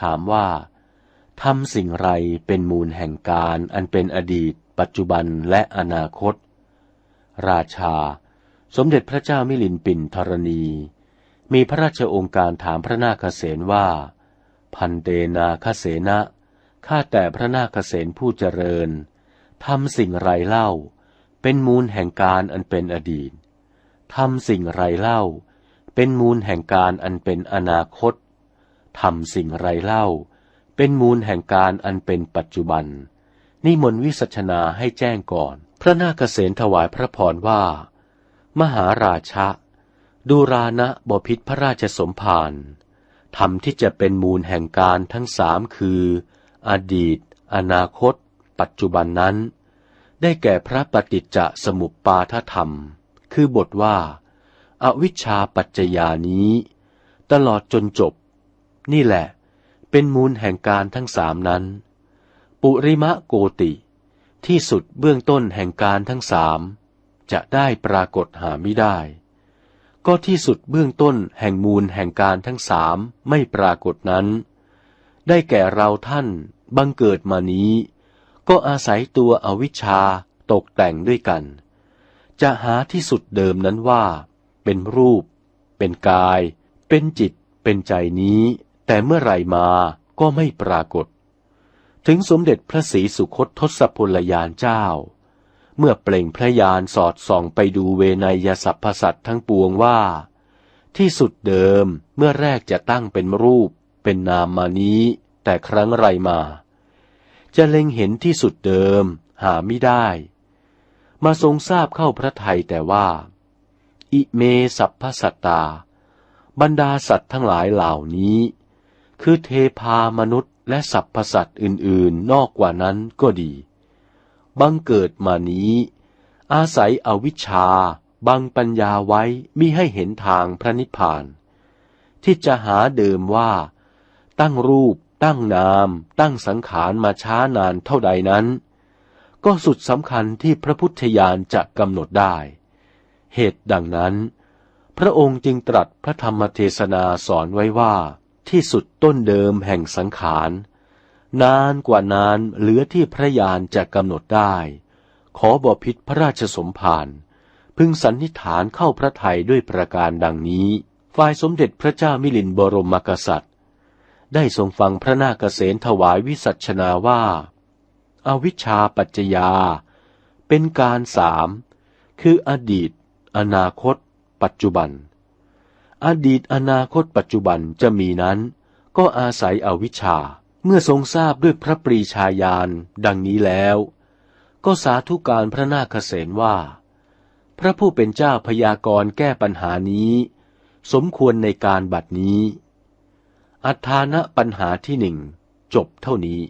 ถามว่าทำสิ่งไรเป็นมูลแห่งการอันเป็นอดีต ปัจจุบันและอนาคต ราชา สมเด็จพระเจ้ามิลินปินธรณี มีพระราชองค์การถามพระนาคเษนว่า พันเตนาคเสนะข้าแต่พระนาคเษนผู้เจริญทำสิ่งไรเล่า เป็นมูลแห่งการอันเป็นอดีตทำสิ่งไรเล่า เป็นมูลแห่งการอันเป็นอนาคต ทำสิ่งไรเล่า เป็นมูลแห่งการอันเป็นปัจจุบัน นิมนต์วิสัชนาให้แจ้งก่อน พระนาคเษนถวายพระพรว่า มหาราชะ ดูรานะบพิษพระราชสมภารธรรมที่จะเป็นมูลแห่งการทั้งสามคือ อดีต อนาคต ปัจจุบันนั้น ได้แก่พระปฏิจจสมุปปาทธรรม คือบทว่าอวิชชาปัจจยานี้ ตลอดจนจบ นี่แหละ เป็นมูลแห่งการทั้งสามนั้น ปุริมะโกติ ที่สุดเบื้องต้นแห่งการทั้งสามจะได้ปรากฏหาไม่ได้ ก็ที่สุดเบื้องต้นแห่งมูลแห่งการทั้งสามไม่ปรากฏนั้น ได้แก่เราท่านบังเกิดมานี้ ก็อาศัยตัวอวิชชาตกแต่งด้วยกัน จะหาที่สุดเดิมนั้นว่า เป็นรูป เป็นกาย เป็นจิต เป็นใจนี้ แต่เมื่อไหร่มาก็ไม่ปรากฏ ถึงสมเด็จพระศรีสุคตทศพลยานเจ้า เมื่อเปล่งพระยานสอดส่องไปดูเวนยสัพพสัตทั้งปวงว่า ที่สุดเดิมเมื่อแรกจะตั้งเป็นรูปเป็นนามมานี้ แต่ครั้งไรมา จะเล็งเห็นที่สุดเดิมหาไม่ได้ มาทรงทราบเข้าพระไทยแต่ว่า อิเมสัพพสัตตา บรรดาสัตว์ทั้งหลายเหล่านี้ คือเทพามนุษย์และสัพพสัตว์อื่นๆ นอกกว่านั้นก็ดี บังเกิดมานี้ อาศัยอวิชชา บังปัญญาไว้มิให้เห็นทางพระนิพพาน ที่จะหาเดิมว่า ตั้งรูป ตั้งนาม ตั้งสังขารมาช้านานเท่าใดนั้น ก็สุดสำคัญที่พระพุทธญาณจะกำหนดได้ เหตุดังนั้น พระองค์จึงตรัสพระธรรมเทศนาสอนไว้ว่า ที่สุดต้นเดิมแห่งสังขาร นานกว่านานเหลือที่พระยานจะกำหนดได้ ขอบอพิษพระราชสมภารพึงสันนิษฐานเข้าพระไทยด้วยประการดังนี้ ฝ่ายสมเด็จพระเจ้ามิลินบรมกษัตริย์ ได้ทรงฟังพระนาคเษนถวายวิสัชนาว่าอาวิชชาปัจจยา เป็นการสาม คืออดีต อนาคต ปัจจุบัน อดีตอนาคตปัจจุบันจะมีนั้น ก็อาศัยอวิชชา เมื่อทรงทราบด้วยพระปรีชาญาณดังนี้แล้ว ก็สาธุการพระนาคเษนว่า พระผู้เป็นเจ้าพยากรณ์แก้ปัญหานี้ สมควรในการบัดนี้ อัฏฐานะปัญหาที่หนึ่งจบเท่านี้